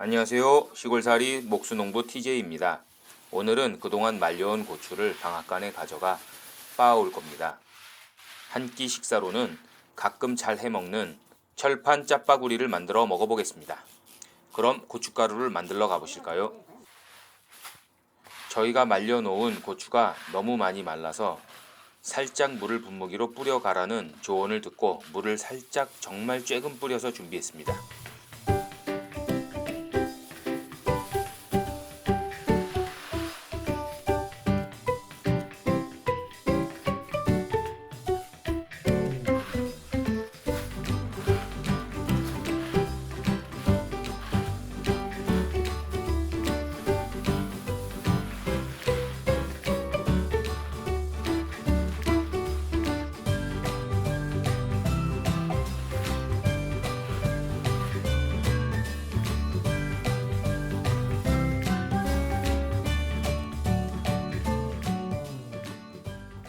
안녕하세요. 시골살이 목수농부 TJ입니다. 오늘은 그동안 말려온 고추를 방앗간에 가져가 빻아올 겁니다. 한 끼 식사로는 가끔 잘 해먹는 철판 짜파구리를 만들어 먹어보겠습니다. 그럼 고춧가루를 만들러 가보실까요? 저희가 말려놓은 고추가 너무 많이 말라서 살짝 물을 분무기로 뿌려 가라는 조언을 듣고 물을 살짝 정말 쬐금 뿌려서 준비했습니다.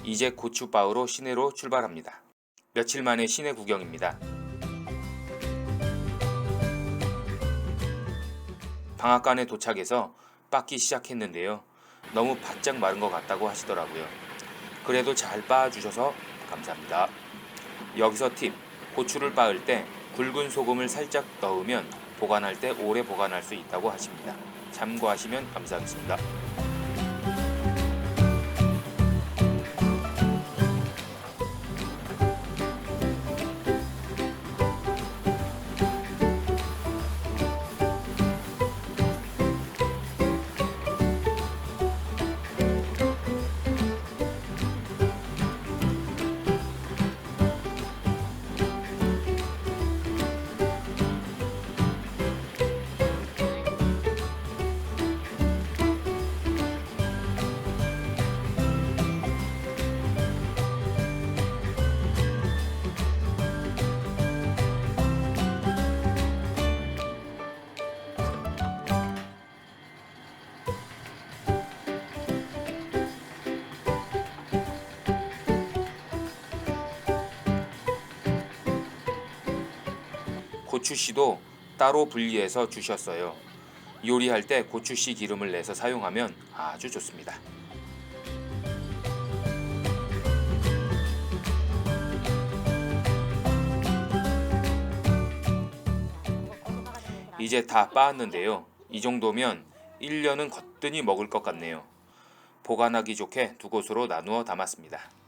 이제 고추바우로 시내로 출발합니다. 며칠 만에 시내 구경입니다. 방앗간에 도착해서 빻기 시작했는데요. 너무 바짝 마른 것 같다고 하시더라고요. 그래도 잘 빻아주셔서 감사합니다. 여기서 팁, 고추를 빻을 때 굵은 소금을 살짝 넣으면 보관할 때 오래 보관할 수 있다고 하십니다. 참고하시면 감사하겠습니다. 고추씨도 따로 분리해서 주셨어요. 요리할 때 고추씨 기름을 내서 사용하면 아주 좋습니다. 이제 다 빻았는데요. 이 정도면 1년은 거뜬히 먹을 것 같네요. 보관하기 좋게 두 곳으로 나누어 담았습니다.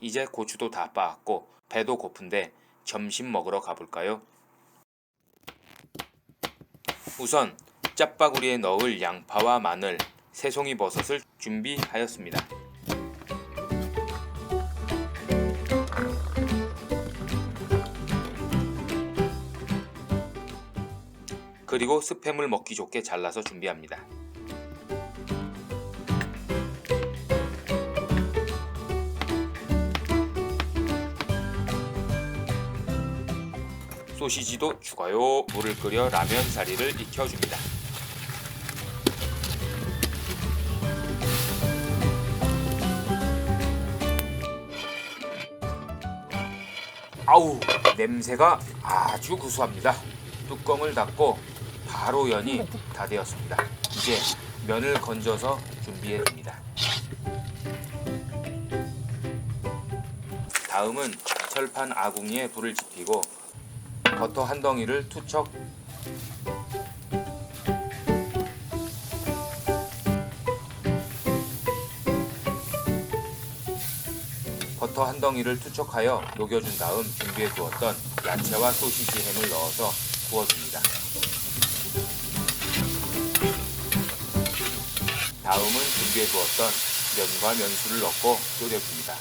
이제 고추도 다 빻았고 배도 고픈데 점심 먹으러 가볼까요? 우선 짭바구리에 넣을 양파와 마늘, 새송이 버섯을 준비하였습니다. 그리고 스팸을 먹기 좋게 잘라서 준비합니다. 소시지도 추가요. 물을 끓여 라면 사리를 익혀줍니다. 아우 냄새가 아주 구수합니다. 뚜껑을 닫고 바로 연이 다 되었습니다. 이제 면을 건져서 준비해 줍니다. 다음은 철판 아궁이에 불을 지피고 버터 한 덩이를 투척 버터 한 덩이를 투척하여 녹여준 다음 준비해 두었던 야채와 소시지 햄을 넣어서 구워줍니다. 다음은 준비해 두었던 면과 면수를 넣고 끓여줍니다.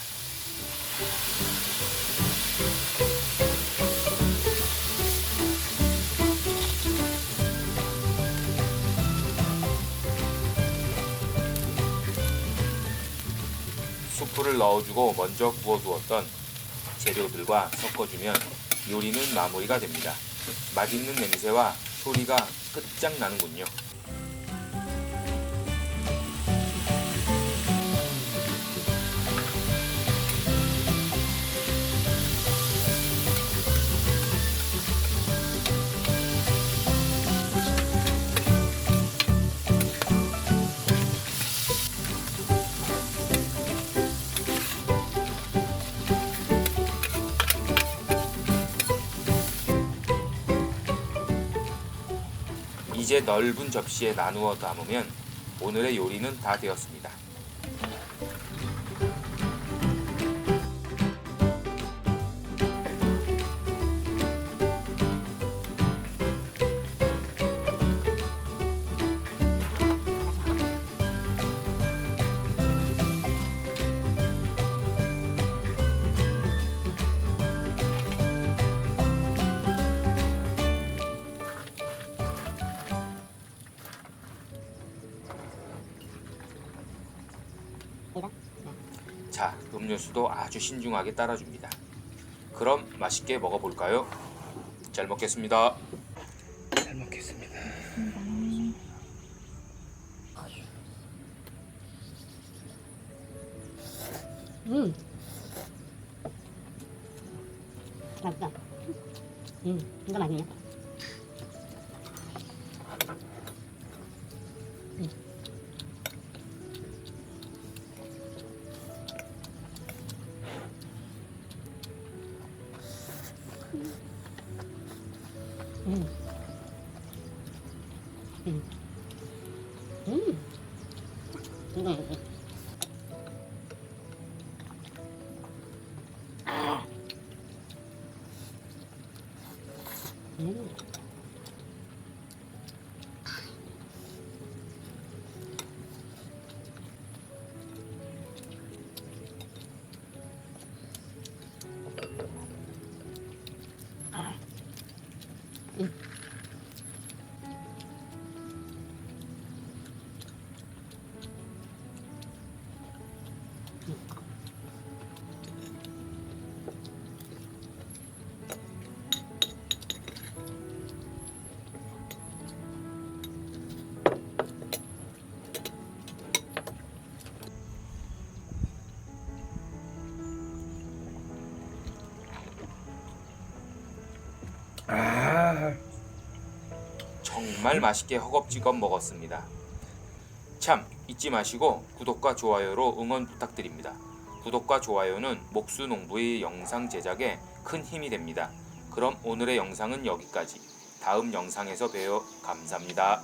수프를 넣어주고 먼저 구워두었던 재료들과 섞어주면 요리는 마무리가 됩니다. 맛있는 냄새와 소리가 끝장나는군요. 이제 넓은 접시에 나누어 담으면 오늘의 요리는 다 되었습니다. 이거? 자, 음료수도 아주 신중하게 따라줍니다. 그럼 맛있게 먹어볼까요? 잘 먹겠습니다. 잘 먹겠습니다. 음. 맛있다. 음, 이거 맛있네. 음. 음. 음. 음. 맛있어. 음. 정말 맛있게 허겁지겁 먹었습니다. 참 잊지 마시고 구독과 좋아요로 응원 부탁드립니다. 구독과 좋아요는 목수 농부의 영상 제작에 큰 힘이 됩니다. 그럼 오늘의 영상은 여기까지. 다음 영상에서 봬요. 감사합니다.